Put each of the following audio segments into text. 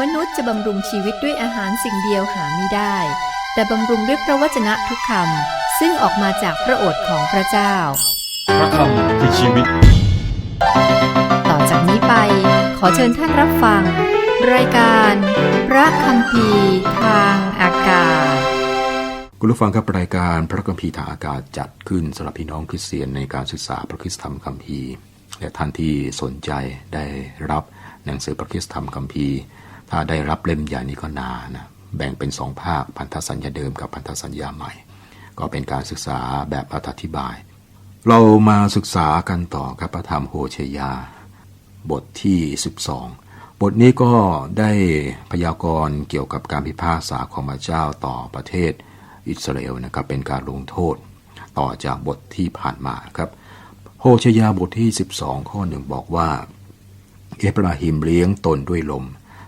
มนุษย์จะบำรุงชีวิตด้วยอาหารสิ่งเดียวหาไม่ได้ แต่บำรุงด้วยพระวจนะทุกคำซึ่งออกมาจากพระโอษฐ์ของพระเจ้า พระคำคือชีวิต ต่อจากนี้ไปขอเชิญท่านรับฟัง รายการ พระคำพีร์ทางอากาศ คุณผู้ฟังครับรายการพระคัมภีร์ทางอากาศจัดขึ้นสำหรับพี่น้องคริสเตียนในการศึกษาพระคริสตธรรมคัมภีร์และท่านที่สนใจได้รับหนังสือพระคริสตธรรมคัมภีร์ ถ้าได้รับเล่มใหญ่นี้ก็นานนะแบ่งเป็นสองภาคพันธสัญญาเดิมกับพันธสัญญาใหม่ ก็เป็นการศึกษาแบบอธิบาย เรามาศึกษากันต่อกับพระธรรมโฮเชยา บทที่ 12 บทนี้ก็ได้พยากรณ์เกี่ยวกับการพิพากษาของพระเจ้าต่อประเทศอิสราเอลนะครับเป็นการลงโทษ ต่อจากบทที่ผ่านมาครับโฮเชยาบทที่ 12 ข้อหนึ่งบอกว่า เอฟราฮิมเลี้ยงตนด้วยลม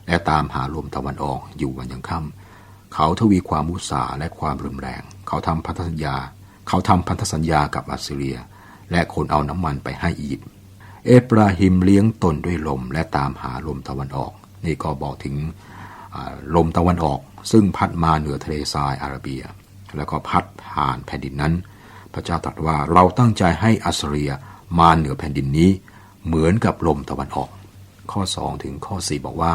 และตามหาลมตะวันออกอยู่วันยังค่ำเขาทวีความมุสาและความรุนแรง เขาทำพันธสัญญา เขาทำพันธสัญญากับอัสเรีย และขนเอาน้ำมันไปให้อียิปต์เอฟราฮิมเลี้ยงตนด้วยลมและตามหาลมตะวันออก นี่ก็บอกถึงลมตะวันออก ซึ่งพัดมาเหนือทะเลทรายอาระเบีย แล้วก็พัดผ่านแผ่นดินนั้น พระเจ้าตรัสว่าเราตั้งใจให้อัสเรียมาเหนือแผ่นดินนี้ เหมือนกับลมตะวันออก ข้อ 2 ถึงข้อ 4 บอกว่า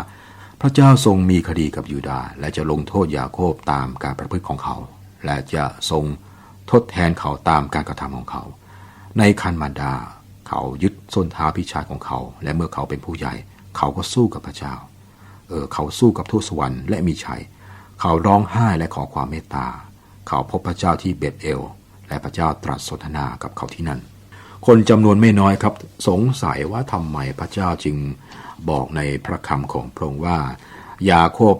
พระเจ้าทรงมีคดีกับยูดาห์และจะลงโทษยาโคบตามการประพฤติของเขา และจะทรงทดแทนเขาตามการกระทำของเขา ในคันมารดา เขายึดส้นเท้าพี่ชายของเขา และเมื่อเขาเป็นผู้ใหญ่ เขาก็สู้กับพระเจ้า เออเขาสู้กับทูตสวรรค์และมีชัย เขาร้องไห้และขอความเมตตา เขาพบพระเจ้าที่เบตเอล และพระเจ้าตรัสสนทนากับเขาที่นั่น คนจำนวนไม่น้อยครับ สงสัยว่าทำไมพระเจ้าจึง บอกในพระคำของพระองค์ว่า ยาโคบ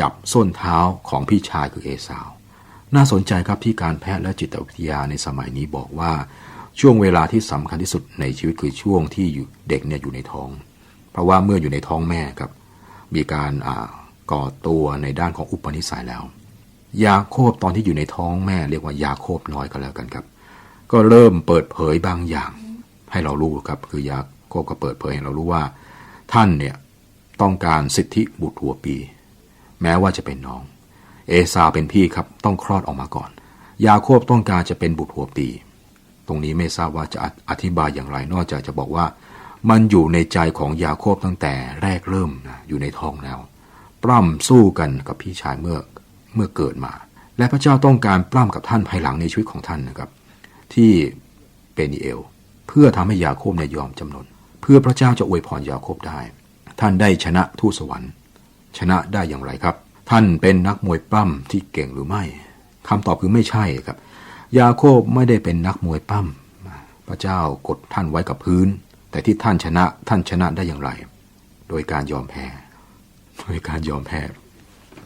จับส้นเท้าของพี่ชายคือเอสาว น่าสนใจครับที่การแพทย์และจิตวิทยาในสมัยนี้บอกว่าช่วงเวลาที่สำคัญที่สุดในชีวิตคือช่วงที่อยู่เด็กเนี่ยอยู่ในท้อง เพราะว่าเมื่ออยู่ในท้องแม่ครับ มีการอ่าก่อตัวในด้านของอุปนิสัยแล้ว ยาโคบตอนที่อยู่ในท้องแม่เรียกว่ายาโคบน้อยก็แล้วกันครับ ก็เริ่มเปิดเผยบางอย่าง ให้เรารู้ครับคือยาโคบก็เปิดเผยให้เรารู้ว่า ท่านเนี่ยต้องการสิทธิบุตรหัวปี แม้ว่าจะเป็นน้อง เอซาเป็นพี่ครับต้องคลอดออกมาก่อน ยาโคบต้องการจะเป็นบุตรหัวปี ตรงนี้ไม่ทราบว่าจะอธิบายอย่างไรนอกจากจะบอกว่า มันอยู่ในใจของยาโคบตั้งแต่แรกเริ่มนะอยู่ในท้องแล้ว ปล้ำสู้กันกับพี่ชายเมื่อเมื่อเกิดมา และพระเจ้าต้องการปล้ำกับท่านภายหลังในชีวิตของท่านนะครับ ที่เปนิเอล เพื่อทำให้ยาโคบเนี่ยยอมจำนน เพื่อพระเจ้าจะอวยพรยาโคบได้ ท่านได้ชนะทูตสวรรค์ ชนะได้อย่างไรครับ ท่านเป็นนักมวยปล้ำที่เก่งหรือไม่คำตอบคือไม่ใช่ครับ ยาโคบไม่ได้เป็นนักมวยปล้ำพระเจ้ากดท่านไว้กับพื้น แต่ที่ท่านชนะท่านชนะได้อย่างไร โดยการยอมแพ้โดยการยอมแพ้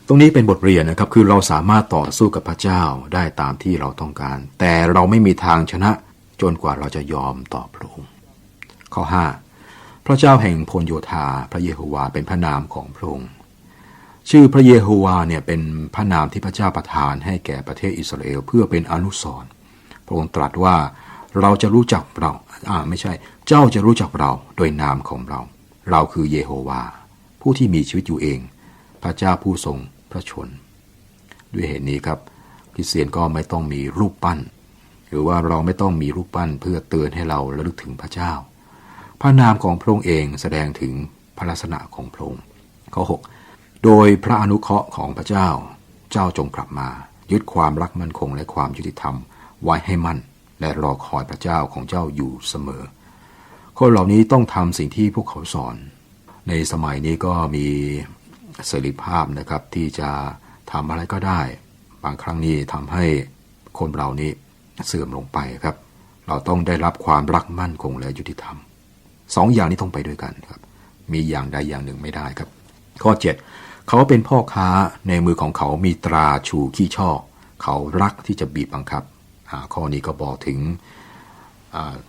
ตรงนี้เป็นบทเรียนนะครับ คือเราสามารถต่อสู้กับพระเจ้าได้ตามที่เราต้องการ แต่เราไม่มีทางชนะจนกว่าเราจะยอมต่อพระองค์ข้อ 5 พระเจ้าแห่งพลโยธาพระเยโฮวาเป็นพระนามของพระองค์ชื่อพระเยโฮวาเนี่ยเป็นพระนามที่พระเจ้าประทานให้แก่ประเทศอิสราเอลเพื่อเป็นอนุสรณ์พระองค์ตรัสว่าเราจะรู้จักเราอ่าไม่ใช่ เจ้าจะรู้จักเราโดยนามของเรา เราคือเยโฮวา ผู้ที่มีชีวิตอยู่เอง พระเจ้าผู้ทรงพระชน ด้วยเหตุนี้ครับคริสเตียนก็ไม่ต้องมีรูปปั้น หรือว่าเราไม่ต้องมีรูปปั้นเพื่อเตือนให้เราระลึกถึงพระเจ้า พระนามของพระองค์เองแสดงถึงพระลักษณะของพระองค์ข้อ6โดยพระอนุเคราะห์ของพระเจ้า เจ้าจงกลับมา ยึดความรักมั่นคงและความยุติธรรมไว้ให้มั่น และรอคอยพระเจ้าของเจ้าอยู่เสมอ คนเหล่านี้ต้องทำสิ่งที่พวกเขาสอน ในสมัยนี้ก็มีเสรีภาพนะครับที่จะทำอะไรก็ได้ บางครั้งนี้ทำให้คนเรานี้เสื่อมลงไปครับ เราต้องได้รับความรักมั่นคงและยุติธรรม สองอย่างนี้ต้องไปด้วยกันครับ มีอย่างใดอย่างหนึ่งไม่ได้ครับ ข้อ 7 เขาเป็นพ่อค้าในมือของเขามีตราชูขี้ช่อเขารักที่จะบีบบังคับ ข้อนี้ก็บอกถึง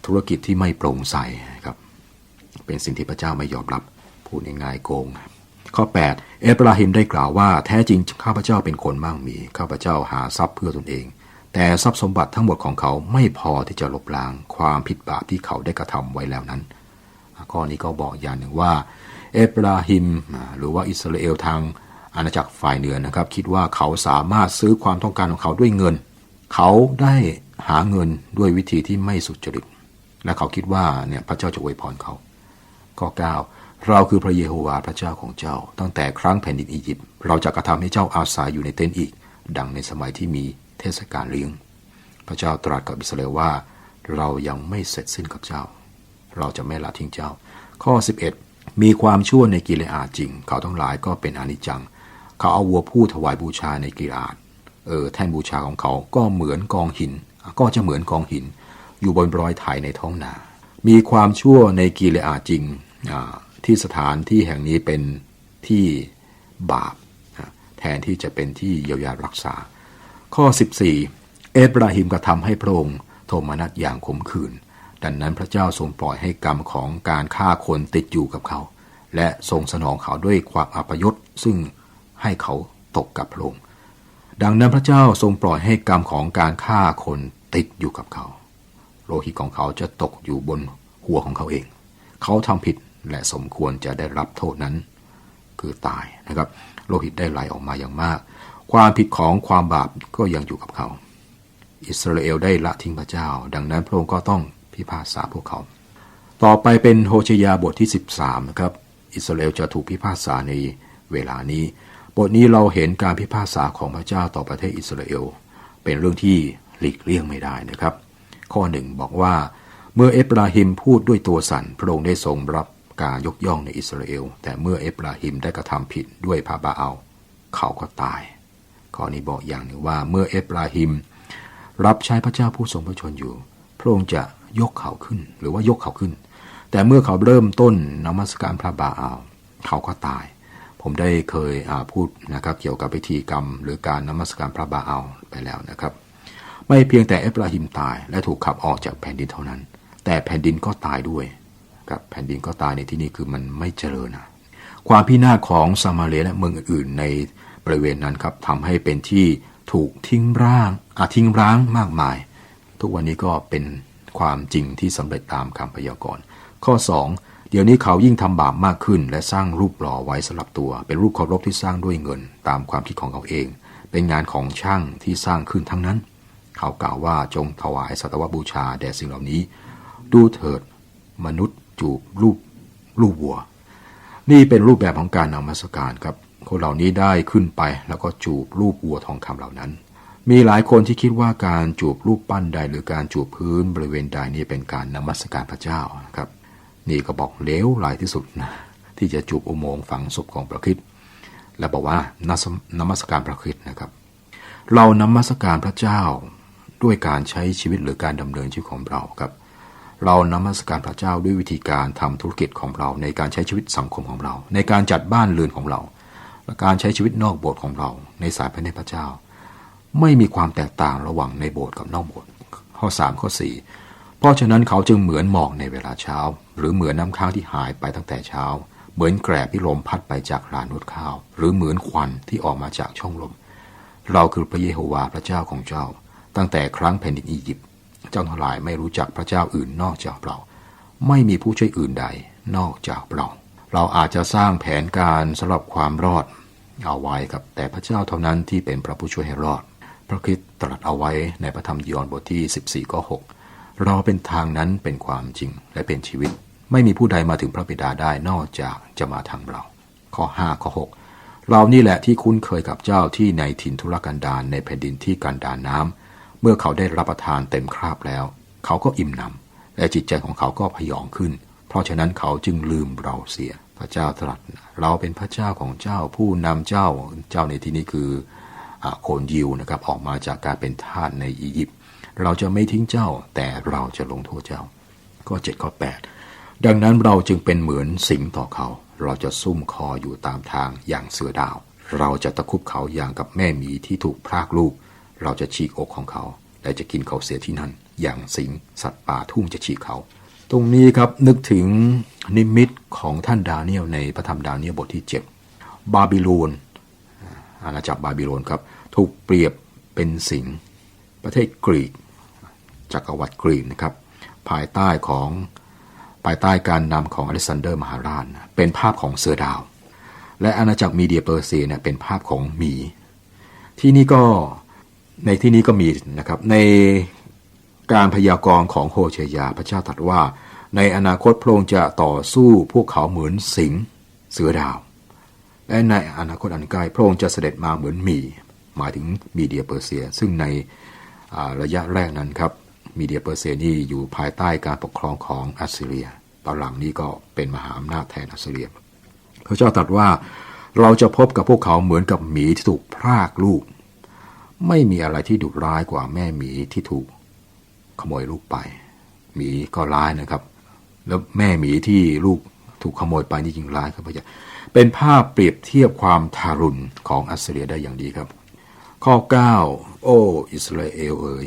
ธุรกิจที่ไม่โปร่งใสครับ เป็นสิ่งที่พระเจ้าไม่ยอมรับ พูดง่ายๆโกง ข้อ 8 เอบราฮิมได้กล่าวว่าแท้จริงข้าพเจ้าเป็นคนมั่งมี ข้าพเจ้าหาทรัพย์เพื่อตนเอง แต่ทรัพย์สมบัติทั้งหมดของเขาไม่พอที่จะลบล้างความผิดบาปที่เขาได้กระทำไว้แล้วนั้น ข้อนี้ก็บอกอย่างหนึ่งว่า เอบราฮิมหรือว่าอิสราเอลทางอาณาจักรฝ่ายเหนือนะครับ คิดว่าเขาสามารถซื้อความต้องการของเขาด้วยเงิน เขาได้หาเงินด้วยวิธีที่ไม่สุจริต และเขาคิดว่าเนี่ยพระเจ้าจะอวยพรเขาข้อ9เราคือพระเยโฮวาห์พระเจ้าของเจ้า ตั้งแต่ครั้งแผ่นดินอียิปต์เราจะกระทำให้เจ้าอาศัยอยู่ในเต็นท์อีก ดังในสมัยที่มีเทศกาลเลี้ยง พระเจ้าตรัสกับอิสราเอลว่า เรายังไม่เสร็จสิ้นกับเจ้า เราจะไม่ละทิ้งเจ้า ข้อ 11 มีความชั่วในกิเลอาจริง เขาทั้งหลายก็เป็นอนิจจัง เขาเอาวัวผู้ถวายบูชาในกิเลอาเออแท่นบูชาของเขาก็เหมือนกองหิน ก็จะเหมือนกองหิน อยู่บนรอยไถในท้องนา มีความชั่วในกิเลอาจริงที่สถานที่แห่งนี้เป็นที่บาปแทนที่จะเป็นที่เยียวยารักษา ข้อ 14 เอบราฮิมกระทำให้พระองค์โทมนัสอย่างขมขื่น ดังนั้นพระเจ้าทรงปล่อยให้กรรมของการฆ่าคนติดอยู่กับเขา และทรงสนองเขาด้วยความอัปยศซึ่งให้เขาตกกับพระองค์ดังนั้นพระเจ้าทรงปล่อยให้กรรมของการฆ่าคนติดอยู่กับเขา โลหิตของเขาจะตกอยู่บนหัวของเขาเอง เขาทำผิดและสมควรจะได้รับโทษนั้น คือตายนะครับ โลหิตได้ไหลออกมาอย่างมาก ความผิดของความบาปก็ยังอยู่กับเขา อิสราเอลได้ละทิ้งพระเจ้า ดังนั้นพระองค์ก็ต้อง พิพากษาพวกเขา ต่อไปเป็นโฮชยาบทที่ 13นะครับอิสราเอลจะถูกพิพากษาในเวลานี้ บทนี้เราเห็นการพิพากษาของพระเจ้าต่อประเทศอิสราเอล เป็นเรื่องที่หลีกเลี่ยงไม่ได้นะครับ ข้อหนึ่งบอกว่า เมื่อเอฟราฮิมพูดด้วยตัวสันพระองค์ได้ทรงรับการยกย่องในอิสราเอล แต่เมื่อเอฟราฮิมได้กระทำผิดด้วยพาบาเอาเขาก็ตาย ข้อนี้บอกอย่างหนึ่งว่าเมื่อเอฟราฮิมรับใช้พระเจ้าผู้ทรงพระชนอยู่ พระองค์จะ ยกเขาขึ้น หรือว่ายกเขาขึ้น แต่เมื่อเขาเริ่มต้นนมัสการพระบาอาลเขาก็ตาย ผมได้เคยพูดนะครับ เกี่ยวกับพิธีกรรม หรือการนมัสการพระบาอาลไปแล้วนะครับ ไม่เพียงแต่เอฟราฮิมตายและถูกขับออกจากแผ่นดินเท่านั้น แต่แผ่นดินก็ตายด้วยครับแผ่นดินก็ตายในที่นี้คือมันไม่เจริญนะความพินาศของซามาเรีและเมืองอื่นๆ ในบริเวณนั้นครับทำให้เป็นที่ถูกทิ้งร้างอาทิ้งร้างมากมาย ทุกวันนี้ก็เป็น ความจริงที่สำเร็จตามคำพยากรณ์ ข้อ 2 เดี๋ยวนี้เขายิ่งทำบาปมากขึ้น และสร้างรูปหล่อไว้สำหรับตัว เป็นรูปเคารพที่สร้างด้วยเงิน ตามความคิดของเขาเอง เป็นงานของช่างที่สร้างขึ้นทั้งนั้น เขากล่าวว่าจงถวายสัตวบูชาแด่สิ่งเหล่านี้ ดูเถิด มนุษย์จูบรูปรูปวัว นี่เป็นรูปแบบของการนมัสการครับคนเหล่านี้ได้ขึ้นไปแล้วก็จูบรูปวัวทองคำเหล่านั้น มีหลายคนที่คิดว่าการจูบรูปปั้นใดหรือการจูบพื้นบริเวณใดนี่เป็นการนมัสการพระเจ้านะครับ นี่ก็บอกเลวหลายที่สุดนะที่จะจูบอุโมงค์ฝังศพของพระคริสต์และบอกว่านัสนมัสการพระคริสต์นะครับ เรานมัสการพระเจ้าด้วยการใช้ชีวิตหรือการดำเนินชีวิตของเราครับ เรานมัสการพระเจ้าด้วยวิธีการทำธุรกิจของเรา ในการใช้ชีวิตสังคมของเรา ในการจัดบ้านเรือนของเรา และการใช้ชีวิตนอกโบสถ์ของเรา ในสายพระเนตรพระเจ้า ไม่มีความแตกต่างระหว่างในโบสถ์กับนอกโบสถ์ข้อ 3 ข้อ 4 เพราะฉะนั้นเขาจึงเหมือนหมอกในเวลาเช้า หรือเหมือนน้ำค้างที่หายไปตั้งแต่เช้า เหมือนแกรบที่ลมพัดไปจากลานนวดข้าว หรือเหมือนควันที่ออกมาจากช่องลม เราคือพระเยโฮวาห์พระเจ้าของเจ้า ตั้งแต่ครั้งแผ่นดินอียิปต์เจ้าทั้งหลายไม่รู้จักพระเจ้าอื่นนอกจากเรา ไม่มีผู้ช่วยอื่นใดนอกจากเราเราอาจจะสร้างแผนการสำหรับความรอดเอาไว้ครับ แต่พระเจ้าเท่านั้นที่เป็นพระผู้ช่วยให้รอด พระคริสต์ตรัสเอาไว้ในพระธรรมยอห์นบทที่ 14 ข้อ 6 เราเป็นทางนั้นเป็นความจริงและเป็นชีวิต ไม่มีผู้ใดมาถึงพระบิดาได้นอกจากจะมาทางเรา ข้อ 5 ข้อ 6 เรานี่แหละที่คุ้นเคยกับเจ้าที่ในถิ่นทุรกันดารในแผ่นดินที่กันดารน้ำเมื่อเขาได้รับประทานเต็มคราบแล้ว เขาก็อิ่มหนำและจิตใจของเขาก็พยองขึ้น เพราะฉะนั้นเขาจึงลืมเราเสียพระเจ้าตรัส เราเป็นพระเจ้าของเจ้าผู้นำเจ้าเจ้าในที่นี้คือ คนยิวนะครับออกมาจากการเป็นทาสในอียิปต์เราจะไม่ทิ้งเจ้าแต่เราจะลงโทษเจ้าข้อ7ข้อ8ดังนั้นเราจึงเป็นเหมือนสิงต่อเขา เราจะซุ่มคออยู่ตามทางอย่างเสือดาว เราจะตะคุบเขาอย่างกับแม่หมีที่ถูกพรากลูก เราจะฉีกอกของเขา และจะกินเขาเสียที่นั่น อย่างสิงสัตว์ป่าทุ่งจะฉีกเขา ตรงนี้ครับนึกถึงนิมิตของท่านดาเนียลในพระธรรมดาเนียลบทที่ 7 บาบิโลน อาณาจักรบาบิโลนครับ ถูกเปรียบเป็นสิงห์ประเทศกรีกจักรวรรดิกรีกนะครับ ภายใต้ของภายใต้การนำของอเล็กซานเดอร์มหาราชเป็นภาพของเสือดาว และอาณาจักรมีเดียเปอร์เซียเนี่ยเป็นภาพของหมี ที่นี่ก็ในที่นี้ก็มีนะครับในการพยากรณ์ของโฮเชยาพระเจ้าตรัสว่า ในอนาคตพระองค์จะต่อสู้พวกเขาเหมือนสิงห์เสือดาว และในอนาคตอันใกล้พระองค์จะเสด็จมาเหมือนหมี หมายถึงมีเดียเปอร์เซีย ซึ่งในระยะแรกนั้นครับมีเดียเปอร์เซียนี่อยู่ภายใต้การปกครองของอัสซีเรีย ตอนหลังนี้ก็เป็นมหาอำนาจแทนอัสซีเรีย พระเจ้าตรัสว่าเราจะพบกับพวกเขาเหมือนกับหมีที่ถูกพรากลูก ไม่มีอะไรที่ดุร้ายกว่าแม่หมีที่ถูกขโมยลูกไป หมีก็ร้ายนะครับ แล้วแม่หมีที่ลูกถูกขโมยไปนี่ยิ่งร้ายครับพระเจ้า เป็นภาพเปรียบเทียบความทารุณของอัสเรียได้อย่างดีครับ ข้อ 9 โอ้ อิสราเอลเอ๋ย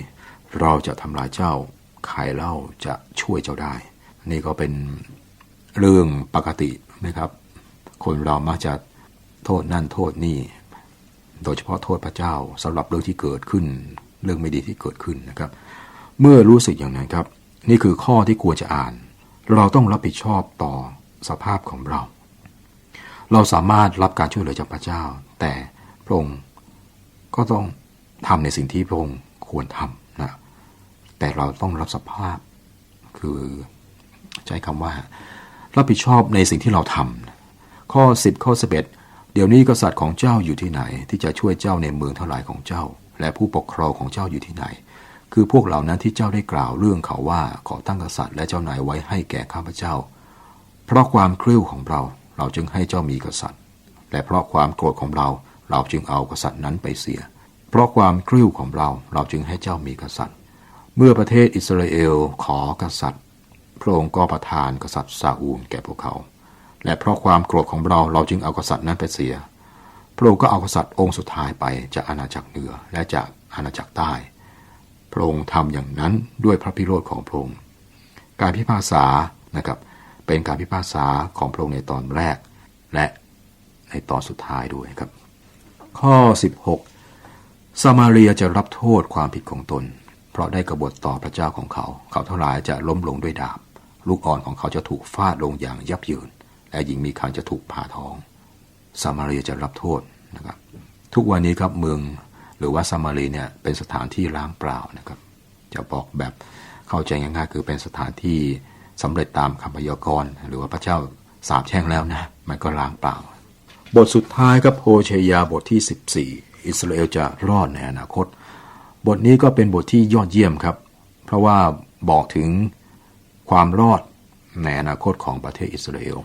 เราจะทำลายเจ้า ใครเล่าจะช่วยเจ้าได้ นี่ก็เป็นเรื่องปกตินะครับ คนเรามักจะโทษนั่นโทษนี่ โดยเฉพาะโทษพระเจ้าสำหรับเรื่องที่เกิดขึ้น เรื่องไม่ดีที่เกิดขึ้นนะครับ เมื่อรู้สึกอย่างนั้นครับ นี่คือข้อที่ควรจะอ่าน เราต้องรับผิดชอบต่อสภาพของเรา เราสามารถรับการช่วยเหลือจากพระเจ้า แต่พระองค์ก็ต้องทำในสิ่งที่พระองค์ควรทำนะแต่เราต้องรับสภาพคือใช้คำว่า รับผิดชอบในสิ่งที่เราทำข้อ 10 ข้อ 11 เดี๋ยวนี้กษัตริย์ของเจ้าอยู่ที่ไหน ที่จะช่วยเจ้าในเมืองเท่าไหร่ของเจ้า และผู้ปกครองของเจ้าอยู่ที่ไหน คือพวกเหล่านั้นที่เจ้าได้กล่าวเรื่องเขาว่าขอตั้งกษัตริย์และเจ้านายไว้ให้แก่ข้าพเจ้า เพราะความคริ้วของเรา เราจึงให้เจ้ามีกษัตริย์ และเพราะความโกรธของเราเราจึงเอากษัตริย์นั้นไปเสีย เพราะความคริ้วของเราเราจึงให้เจ้ามีกษัตริย์ เมื่อประเทศอิสราเอลขอกษัตริย์พระองค์ก็ประทานกษัตริย์ซาอูลแก่พวกเขา และเพราะความโกรธของเราเราจึงเอากษัตริย์นั้นไปเสีย พระองค์ก็เอากษัตริย์องค์สุดท้ายไปจากอาณาจักรเหนือและจากอาณาจักรใต้ พระองค์ทำอย่างนั้นด้วยพระพิโรธของพระองค์ การพิพากษานะครับ เป็นการพิพากษาของพระองค์ในตอนแรก และในตอนสุดท้ายด้วยครับ ข้อ 16 สมาเรียจะรับโทษความผิดของตน เพราะได้กบฏต่อพระเจ้าของเขา เขาทั้งหลายจะล้มลงด้วยดาบ ลูกอ่อนของเขาจะถูกฟาดลงอย่างยับเยิน และหญิงมีคันจะถูกผ่าท้อง สมาเรียจะรับโทษนะครับ ทุกวันนี้ครับเมืองหรือว่าสมาเรียเนี่ยเป็นสถานที่ล้างเปล่านะครับ จะบอกแบบเข้าใจง่ายๆคือเป็นสถานที่ สำเร็จตามคำพยากรณ์หรือว่าพระเจ้าสาปแช่งแล้วนะ มันก็ล้างเปล่า บทสุดท้ายครับโฮเชยาบทที่ 14 อิสราเอลจะรอดในอนาคต บทนี้ก็เป็นบทที่ยอดเยี่ยมครับ เพราะว่าบอกถึงความรอดในอนาคตของประเทศอิสราเอล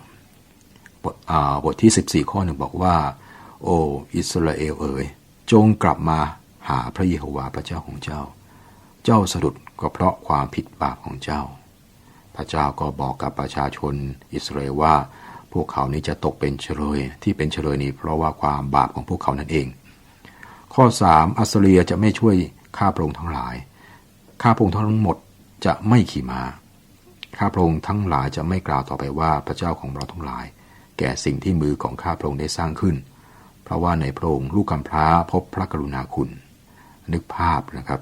บทอ่าบทที่ 14 ข้อหนึ่งบอกว่า โออิสราเอลเอ๋ยจงกลับมาหาพระเยโฮวาห์พระเจ้าของเจ้า เจ้าสะดุดก็เพราะความผิดบาปของเจ้า พระเจ้าก็บอกกับประชาชนอิสราเอลว่า พวกเขานี้จะตกเป็นเฉลยที่เป็นเฉลยนี้เพราะว่าความบาปของพวกเขานั่นเอง ข้อ 3 อัสเรียจะไม่ช่วยข้าพระองค์ทั้งหลาย ข้าพระองค์ทั้งหมดจะไม่ขี่มา้า ข้าพระองค์ทั้งหลายจะไม่กล่าวต่อไปว่าพระเจ้าของเราทั้งหลาย แก่สิ่งที่มือของข้าพระองค์ได้สร้างขึ้น เพราะว่าในพระองค์ลูกกำพร้าพบพระกรุณาคุณ นึกภาพนะครับ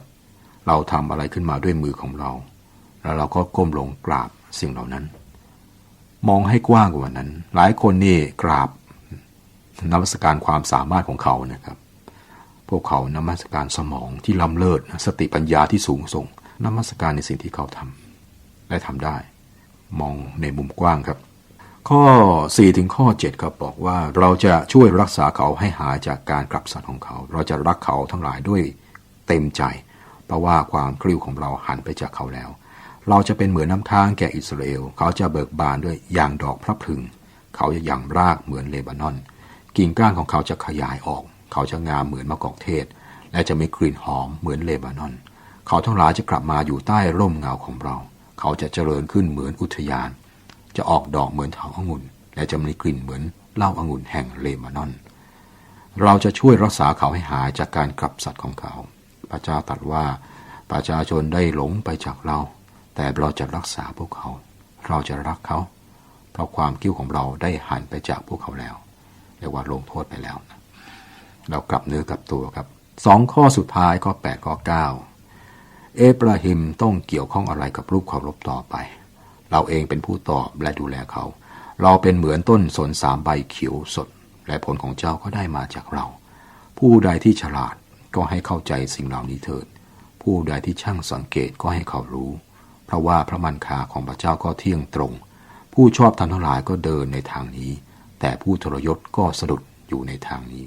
เราทำอะไรขึ้นมาด้วยมือของเรา แล้วเราก็ก้มลงกราบสิ่งเหล่านั้น มองให้กว้างกว่านั้น หลายคนนี่กราบนมัสการความสามารถของเขานะครับ พวกเขานมัสการสมองที่ล้ำเลิศสติปัญญาที่สูงส่งนมัสการในสิ่งที่เขาทำและทำได้ มองในมุมกว้างครับ ข้อ 4 ถึงข้อ 7 ครับบอกว่าเราจะช่วยรักษาเขาให้หายจากการกลับสัตว์ของเขา เราจะรักเขาทั้งหลายด้วยเต็มใจ เพราะว่าความกริ้วของเราหันไปจากเขาแล้ว เราจะเป็นเหมือนน้ำค้างแก่อิสราเอล เขาจะเบิกบานด้วยอย่างดอกพระพึง เขาจะยังรากเหมือนเลบานอน กิ่งก้านของเขาจะขยายออก เขาจะงามเหมือนมะกอกเทศ และจะมีกลิ่นหอมเหมือนเลบานอน เขาทั้งหลายจะกลับมาอยู่ใต้ร่มเงาของเรา เขาจะเจริญขึ้นเหมือนอุทยาน จะออกดอกเหมือนเถาองุ่น และจะมีกลิ่นเหมือนเหล้าองุ่นแห่งเลบานอน เราจะช่วยรักษาเขาให้หายจากการกลับสัตว์ของเขา พระเจ้าตรัสว่าประชาชนได้หลงไปจากเรา แต่เราจะรักษาพวกเขา เราจะรักเขา เพราะความกิ้วของเราได้หันไปจากพวกเขาแล้วเรียกว่าลงโทษไปแล้วนะเรากลับเนื้อกลับตัวครับสองข้อสุดท้ายข้อ8ข้อ9เอบราฮิมต้องเกี่ยวข้องอะไรกับรูปเคารพต่อไป เราเองเป็นผู้ตอบและดูแลเขา เราเป็นเหมือนต้นสนสามใบเขียวสด และผลของเจ้าก็ได้มาจากเรา ผู้ใดที่ฉลาดก็ให้เข้าใจสิ่งเหล่านี้เถิด ผู้ใดที่ช่างสังเกตก็ให้เขารู้ เพราะว่าพระมันคาของพระเจ้าก็เที่ยงตรง ผู้ชอบทำทั้งหลายก็เดินในทางนี้ แต่ผู้ทรยศก็สะดุดอยู่ในทางนี้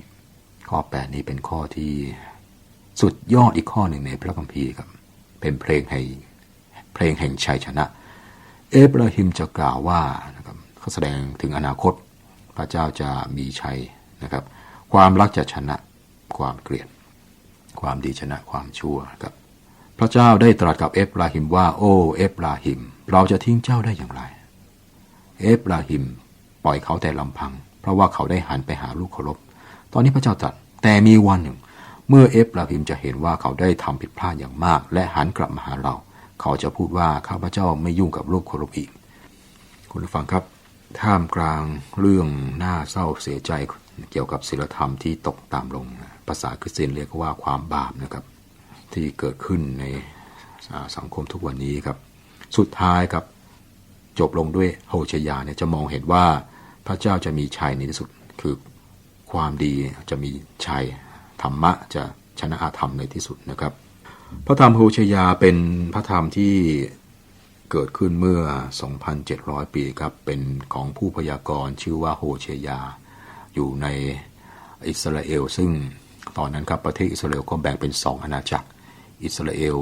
ข้อแปดนี้เป็นข้อที่สุดยอดอีกข้อหนึ่งในพระคัมภีร์ครับ เป็นเพลงแห่งเพลงแห่งชัยชนะ เอบราฮิมจะกล่าวว่านะครับเขาแสดงถึงอนาคต พระเจ้าจะมีชัยนะครับ ความรักจะชนะความเกลียด ความดีชนะความชั่วครับ พระเจ้าได้ตรัสกับเอบราฮิมว่า โอ้เอบราฮิม เราจะทิ้งเจ้าได้อย่างไร เอบราฮิม ปล่อยเขาแต่ลำพัง เพราะว่าเขาได้หันไปหาลูกเคารพ ตอนนี้พระเจ้าตรัสแต่มีวันหนึ่ง เมื่อเอฟราฮิมจะเห็นว่าเขาได้ทำผิดพลาดอย่างมาก และหันกลับมาหาเรา เขาจะพูดว่าข้าพเจ้าไม่ยุ่งกับลูกเคารพอีก คุณผู้ฟังครับ ท่ามกลางเรื่องน่าเศร้าเสียใจเกี่ยวกับศีลธรรมที่ตกตามลง ภาษาคริสเตียนเรียกว่าความบาปนะครับ ที่เกิดขึ้นในสังคมทุกวันนี้ครับ สุดท้ายครับจบลงด้วยโฮชยาเนี่ยจะมองเห็นว่าพระเจ้าจะมีชัยในที่สุดคือความดีจะมีชัยธรรมะจะชนะอาธรรมในที่สุดนะครับ พระธรรมโฮชยาเป็นพระธรรมที่เกิดขึ้นเมื่อ 2,700 ปีครับ เป็นของผู้พยากรณ์ชื่อว่าโฮเชยา อยู่ในอิสราเอล ซึ่งตอนนั้นครับประเทศอิสราเอลก็แบ่งเป็นสองอาณาจักร อิสราเอล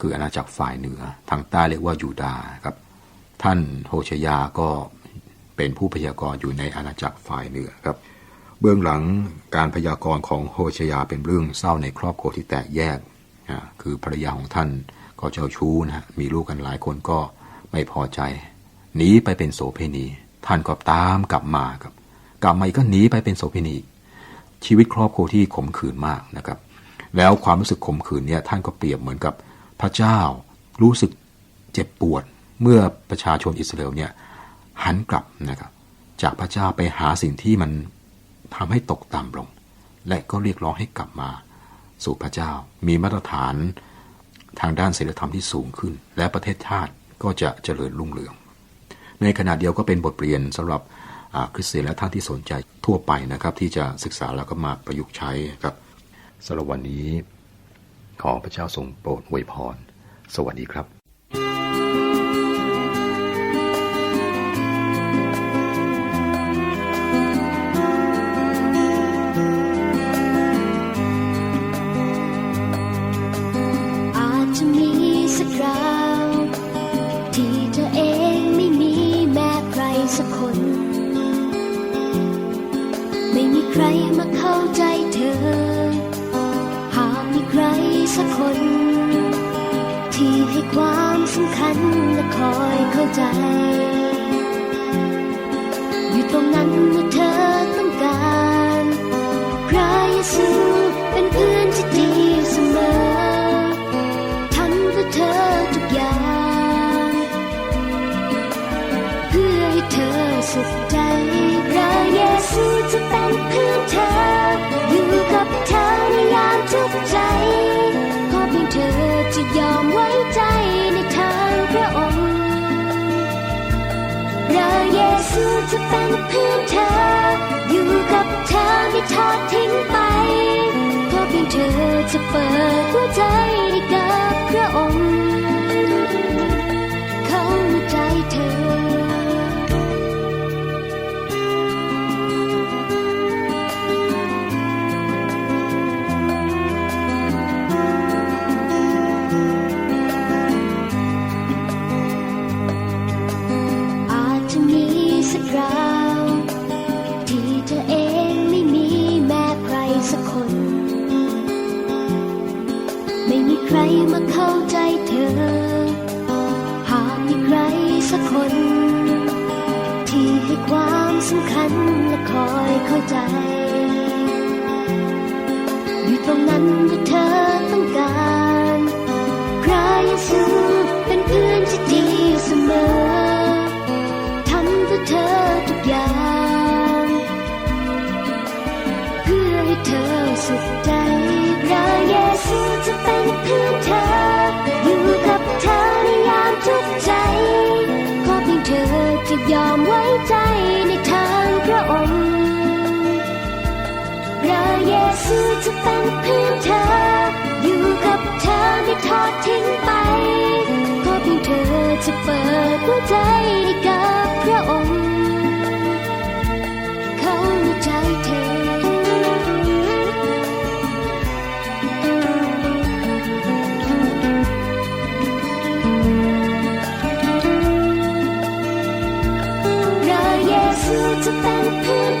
คืออาณาจักรฝ่ายเหนือ ทางใต้เรียกว่ายูดาห์ครับ ท่านโฮชยาก็เป็นผู้พยากรณ์อยู่ในอาณาจักรฝ่ายเหนือครับ เบื้องหลังการพยากรณ์ของโฮชยาเป็นเรื่องเศร้าในครอบครัวที่แตกแยกคือภรรยาของท่านก็เจ้าชู้นะฮะมีลูกกันหลายคนก็ไม่พอใจหนีไปเป็นโสเพณีท่านก็ตามกลับมาครับ กลับมาอีกก็หนีไปเป็นโสเพณีชีวิตครอบครัวที่ขมขื่นมากนะครับ แล้วความรู้สึกขมขื่นเนี่ยท่านก็เปรียบเหมือนกับพระเจ้ารู้สึกเจ็บปวด เมื่อประชาชนอิสราเอลเนี่ยหันกลับนะครับจากพระเจ้าไปหาสิ่งที่มันทำให้ตกต่ำลง และก็เรียกร้องให้กลับมาสู่พระเจ้า มีมาตรฐานทางด้านศีลธรรมที่สูงขึ้น และประเทศชาติก็จะเจริญรุ่งเรือง ในขณะเดียวก็เป็นบทเรียนสำหรับคริสเตียนและท่านที่สนใจทั่วไปนะครับ ที่จะศึกษาแล้วก็มาประยุกต์ใช้ครับ สำหรับวันนี้ ขอพระเจ้าทรงโปรดอวยพร สวัสดีครับ เป็นเพื่อนเธอ อยู่กับเธอไม่ทอดทิ้งไปเพราะเพียงเธอจะเปิดหัวใจ ยอมไว้ใจในทางพระองค์พระเยซูจะเป็นเพื่อนเธอ อยู่กับเธอไม่ทอดทิ้งไป ขอเพียงเธอจะเปิดหัวใจให้กับพระองค์ พร